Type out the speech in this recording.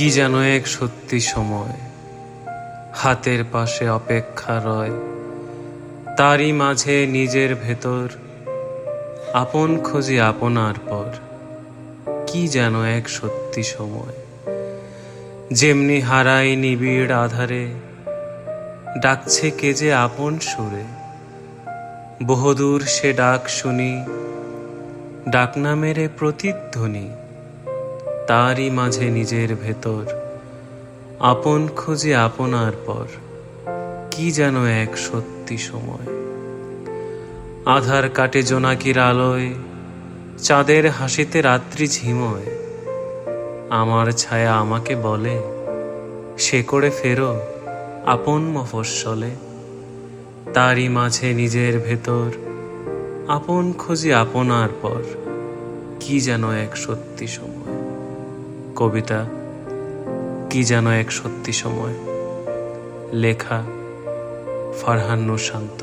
কি যেন এক সত্যি সময়। হাতের পাশে অপেক্ষা রয়। তারই মাঝে নিজের ভেতর। আপন খুঁজি আপনার পর। কি যেন এক সত্যি সময়। যেমনি হারাই নিবিড় আধারে। ডাকছে কে যে আপন সুরে। বহুদূর সে ডাক শুনি। ডাক না মেরে প্রতিধ্বনি। তারই মাঝে নিজের ভেতর। আপন খুঁজে আপনার পর, কি যেন এক সত্যি সময়। আধার কাটে জোনাকির আলোয়, চাঁদের হাসিতে রাত্রি ঝিময়। আমার ছায়া আমাকে বলে, সে করে ফেরো, আপন মফস্বলে। তারই মাঝে নিজের ভেতর, আপন খুঁজি আপনার পর, কি যেন এক সত্যি সময়। কবিতা কি যেন এক সত্যি সময় লেখা ফারহান শান্ত।